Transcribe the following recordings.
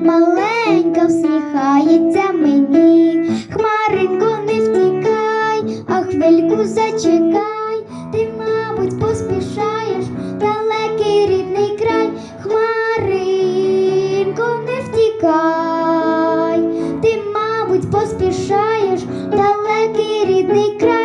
маленька всміхається мені, хмаринку не втікай, а хвильку зачекай, ти, мабуть, поспішаєш далекий рідний край, хмаринку не втікай, ти, мабуть, поспішаєш далекий рідний край.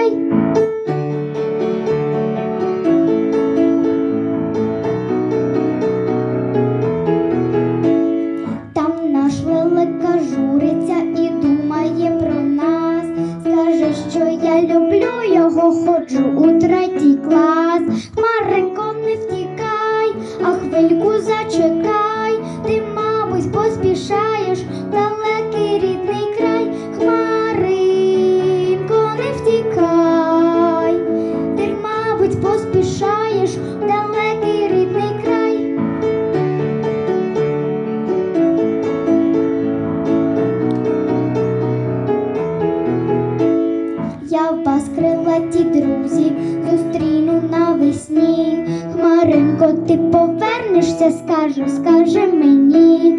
Ходжу у третій клас. Хмаринко, не втікай, а хвильку зачекай. Ти, мабуть, поспішаєш далекий рідний край. Хмаринко, не втікай. Ти, мабуть, поспішаєш друзів зустріну навесні. Хмаринко, ти повернешся, скажу, скаже мені.